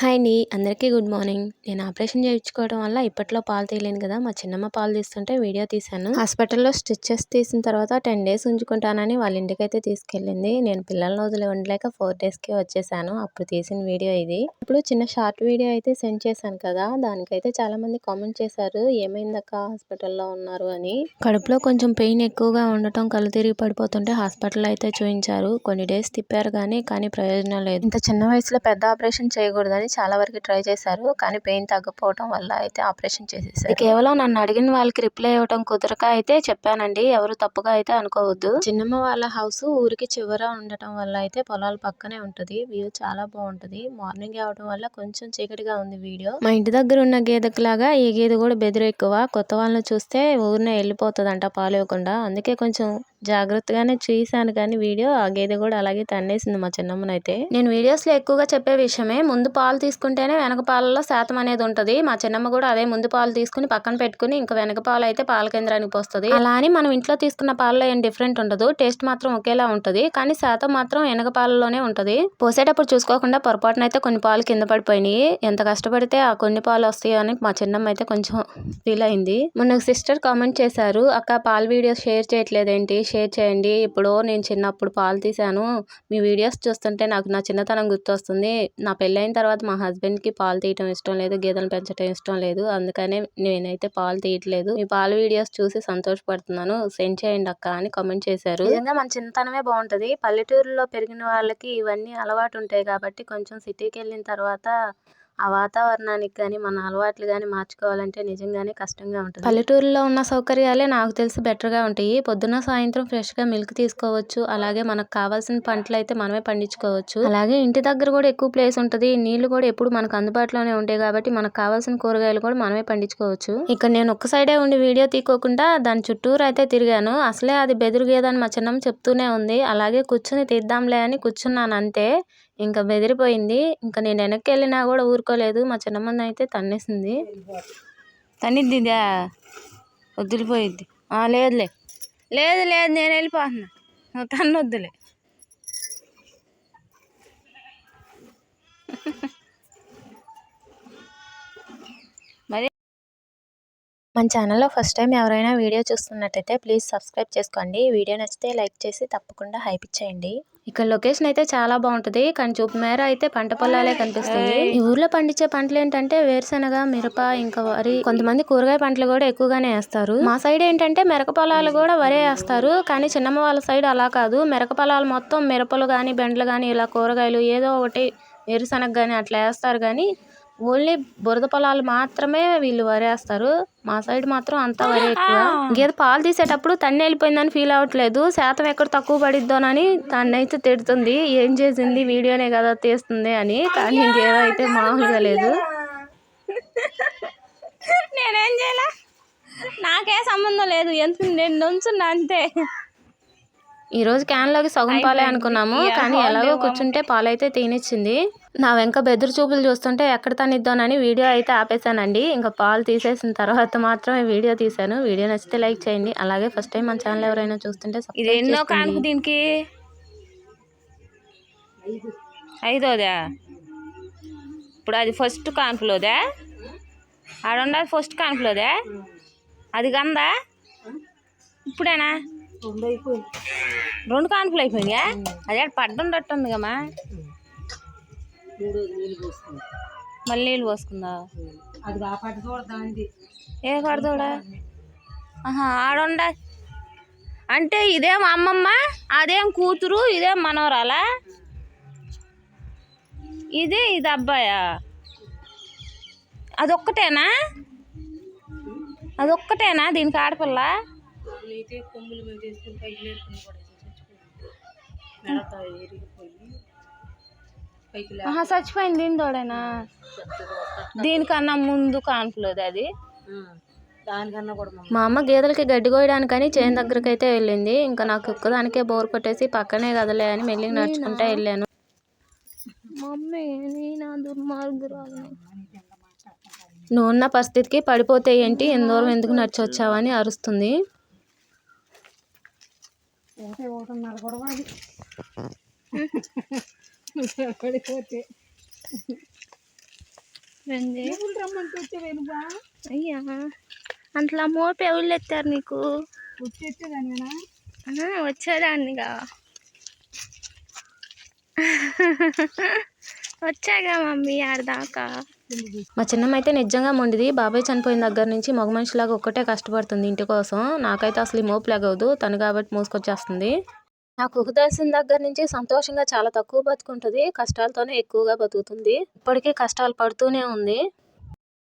Hi అండి అందరికీ good morning. నేను ఆపరేషన్ చేయించుకోవడం వల్ల ఇప్పట్లో పాలు తీయలేను కదా మా చిన్నమ్మ పాలు తీస్తుంటే వీడియో తీశాను. హాస్పిటల్లో స్టిచెస్ తీసిన తర్వాత టెన్ డేస్ ఉంచుకుంటానని వాళ్ళ ఇంటికైతే తీసుకెళ్ళింది. నేను పిల్లల రోజులు ఉండలేక ఫోర్ డేస్కే వచ్చేసాను అప్పుడు తీసిన వీడియో ఇది. ఇప్పుడు చిన్న షార్ట్ వీడియో అయితే సెండ్ చేశాను కదా దానికైతే చాలామంది కామెంట్ చేశారు ఏమైందక్క హాస్పిటల్లో ఉన్నారు అని. కడుపులో కొంచెం పెయిన్ ఎక్కువగా ఉండటం కళ్ళు తిరిగి పడిపోతుంటే హాస్పిటల్ అయితే చూపించారు కొన్ని డేస్ తిప్పారు కానీ కానీ ప్రయోజనం లేదు. ఇంత చిన్న వయసులో పెద్ద ఆపరేషన్ చేయకూడదని చాలా వరకు ట్రై చేశారు. కానీ పెయిన్ తగ్గకపోవడం వల్ల అయితే ఆపరేషన్ చేసేసారు. కేవలం నన్ను అడిగిన వాళ్ళకి రిప్లై ఇవ్వడం కుదరక అయితే చెప్పానండి. ఎవరు తప్పుగా అయితే అనుకోవద్దు. చిన్నమ్మ వాళ్ళ హౌస్ ఊరికి చివర ఉండటం వల్ల అయితే పొలాల పక్కనే ఉంటది. వ్యూ చాలా బాగుంటది. మార్నింగ్ అవడం వల్ల కొంచెం చీకటిగా ఉంది వీడియో. మా ఇంటి దగ్గర ఉన్న గేదెకి లాగా ఈ గేదె కూడా బెదిరి ఎక్కువ. కొత్త వాళ్ళని చూస్తే ఊరినే వెళ్ళిపోతుందంట పాలు ఇవ్వకుండా. అందుకే కొంచెం జాగ్రత్తగానే చూసాను కానీ వీడియో ఆ గేదె కూడా అలాగే తన్నేసింది మా చిన్నమ్మనైతే. నేను వీడియోస్లో ఎక్కువగా చెప్పే విషయమే ముందు పాలు తీసుకుంటేనే వెనక పాలలో శాతం అనేది ఉంటుంది. మా చిన్నమ్మ కూడా అదే ముందు పాలు తీసుకుని పక్కన పెట్టుకుని ఇంకా వెనక పాలు అయితే పాల కేంద్రానికి పోస్తుంది. అలా అని మనం ఇంట్లో తీసుకున్న పాలలో ఏం డిఫరెంట్ ఉండదు. టేస్ట్ మాత్రం ఒకేలా ఉంటుంది. కానీ శాతం మాత్రం వెనక పాలలోనే ఉంటుంది. పోసేటప్పుడు చూసుకోకుండా పొరపాటున అయితే కొన్ని పాలు కింద పడిపోయినాయి. ఎంత కష్టపడితే ఆ కొన్ని పాలు వస్తాయో అని మా చిన్నమ్మ అయితే కొంచెం ఫీల్ అయింది. మొన్న సిస్టర్ కామెంట్ చేశారు అక్క పాల వీడియోస్ షేర్ చేయట్లేదేంటి? షేర్ చేయండి. ఇప్పుడు నేను చిన్నప్పుడు పాలు తీశాను. మీ వీడియోస్ చూస్తుంటే నాకు నా చిన్నతనం గుర్తొస్తుంది. నా పెళ్ళైన తర్వాత మా హస్బెండ్కి పాలు తీయటం ఇష్టం లేదు గేదెలు పెంచడం ఇష్టం లేదు. అందుకనే నేనైతే పాలు తీయట్లేదు. మీ పాలు వీడియోస్ చూసి సంతోషపడుతున్నాను. సెండ్ చేయండి అక్క అని కామెంట్ చేశారు. నిజంగా మన చిన్నతనమే బాగుంటుంది. పల్లెటూరులో పెరిగిన వాళ్ళకి ఇవన్నీ అలవాటు ఉంటాయి కాబట్టి కొంచెం సిటీకి వెళ్ళిన తర్వాత ఆ వాతావరణానికి కానీ మన అలవాట్లు కానీ మార్చుకోవాలంటే నిజంగానే కష్టంగా ఉంటుంది. పల్లెటూరులో ఉన్న సౌకర్యాలే నాకు తెలిసి బెటర్గా ఉంటాయి. పొద్దున్న సాయంత్రం ఫ్రెష్గా మిల్క్ తీసుకోవచ్చు. అలాగే మనకు కావాల్సిన పంటలు అయితే మనమే పండించుకోవచ్చు. అలాగే ఇంటి దగ్గర కూడా ఎక్కువ ప్లేస్ ఉంటుంది. నీళ్ళు కూడా ఎప్పుడు మనకు అందుబాటులోనే ఉంటాయి కాబట్టి మనకు కావాల్సిన కూరగాయలు కూడా మనమే పండించుకోవచ్చు. ఇక్కడ నేను ఒక్క సైడే ఉండి వీడియో తీకోకుండా దాని చుట్టూరు అయితే తిరిగాను. అసలే అది బెదిరిగేదని మా చిన్నమ్మ చెప్తూనే ఉంది. అలాగే కూర్చుని తీద్దాంలే అని కూర్చున్నాను అంతే ఇంకా బెదిరిపోయింది. ఇంకా నేను వెనక్కి వెళ్ళినా కూడా ఊరుకోలేదు. మా చిన్నమ్మంది అయితే తన్నేసింది. తన్నిద్ది ఇదా వదిలిపోయిద్ది లేదులే. లేదు లేదు నేను వెళ్ళిపోతున్నా. నువ్వు తన్నొద్దులే. మరి మన ఛానల్లో ఫస్ట్ టైం ఎవరైనా వీడియో చూస్తున్నట్టయితే ప్లీజ్ సబ్స్క్రైబ్ చేసుకోండి. వీడియో నచ్చితే లైక్ చేసి తప్పకుండా హైప్ ఇచ్చేయండి. ఇక్కడ లొకేషన్ అయితే చాలా బాగుంటది. కానీ చూపు మేర అయితే పంట పొలాలే కనిపిస్తుంది ఈ ఊర్లో పండించే పంటలు ఏంటంటే వేరుశనగ మిరప ఇంకా వరి. కొంతమంది కూరగాయ పంటలు కూడా ఎక్కువగానే వేస్తారు. మా సైడ్ ఏంటంటే మిరక పొలాలు కూడా వరే వేస్తారు. కానీ చిన్నమ్మ వాళ్ళ సైడ్ అలా కాదు. మిరక పొలాలు మొత్తం మిరపలు కానీ బెండలు కానీ ఇలా కూరగాయలు ఏదో ఒకటి వేరుశనగ కానీ అట్లా వేస్తారు. కానీ ఓన్లీ బురద పొలాలు మాత్రమే వీళ్ళు వరేస్తారు. మా సైడ్ మాత్రం అంతా వరే ఎక్కువ. గేదె పాలు తీసేటప్పుడు తన్ని వెళ్ళిపోయిందని ఫీల్ అవ్వట్లేదు. శాతం ఎక్కడ తక్కువ పడిద్దోనని తన్నైతే తిడుతుంది. ఏం చేసింది? వీడియోనే కదా తీస్తుంది అని. కానీ ఇంకేమైతే మామూలుగా లేదు. నేనేం చేయాలా? నాకే సంబంధం లేదు. ఎంత నేను నుంచున్నా అంతే. ఈ రోజు క్యాన్లోకి సగం పాలే అనుకున్నాము కానీ ఎలాగో కూర్చుంటే పాలైతే తీనిచ్చింది. నా వెంక బెదురు చూపులు చూస్తుంటే ఎక్కడ తనిద్దానని వీడియో అయితే ఆపేసానండి ఇంకా పాలు తీసేసిన తర్వాత మాత్రమే వీడియో తీశాను. వీడియో నచ్చితే లైక్ చేయండి. అలాగే ఫస్ట్ టైం మన ఛానల్ ఎవరైనా చూస్తుంటే. కానుక దీనికి? ఐదోదా? ఇప్పుడు అది ఫస్ట్ కానుకలోదా? ఆడుండదు ఫస్ట్ కానుకలోదా? అది కందా ఇప్పుడేనా? రెండు కానుకలు అయిపోయినాయా? అదే పడ్డుండట్టుంది కమ్మా మళ్ళీ నీళ్ళు పోసుకుందా? అది చూడదాంది ఏ పడదోడా ఆహా ఆడుండ అంటే ఇదేం అమ్మమ్మ అదేం కూతురు ఇదేం మనవరాలా? ఇది ఇది అబ్బాయా? అదొక్కటేనా? అదొక్కటేనా దీనికి ఆడపిల్ల? అయితే కొమ్ములు మీద వేసుకుని పైకి లేకుండా కూడా మెడత ఎరిగిపోయి పైకి లే ఆహా చచ్చిపోయింది దీని తోడేనా దీనికన్నా ముందు కాన్పులేదు అది? దానికన్నా కూడా మమ్మల్ని మా అమ్మ గేదెలకి గడ్డి కోయడానికని చేను దగ్గరికి అయితే వెళ్ళింది. ఇంకా నాకు ఒక్కదానికే బోర్ కొట్టేసి పక్కనే కదలే అని మెల్లిగా నడుచుకుంటా వెళ్ళాను. మమ్మీ నువ్వు ఉన్న పరిస్థితికి పడిపోతే ఏంటి? ఎన్ని దూరం ఎందుకు నడిచి వచ్చావని అరుస్తుంది. ఒకటి ఒకటిన్నర కూడా అది? పడిపోతే. రమ్మంటే అయ్యా అంతలా మోపు ఎవరు ఎత్తారు నీకు? వచ్చేదానేనా వచ్చేదాన్నిగా వచ్చాగా మమ్మీ ఆడదాకా మా చిన్నమ్మ అయితే నిజంగా మొండిది. బాబాయ్ చనిపోయిన దగ్గర నుంచి మగ మనిషిలాగా ఒక్కటే కష్టపడుతుంది ఇంటి కోసం. నాకైతే అసలు ఈ మోపు లేగవదు. తను కాబట్టి మోసుకొచ్చేస్తుంది. నాకు తెలిసిన దగ్గర నుంచి సంతోషంగా చాలా తక్కువ బతుకుంటుంది. కష్టాలతోనే ఎక్కువగా బతుకుతుంది. ఇప్పటికీ కష్టాలు పడుతూనే ఉంది.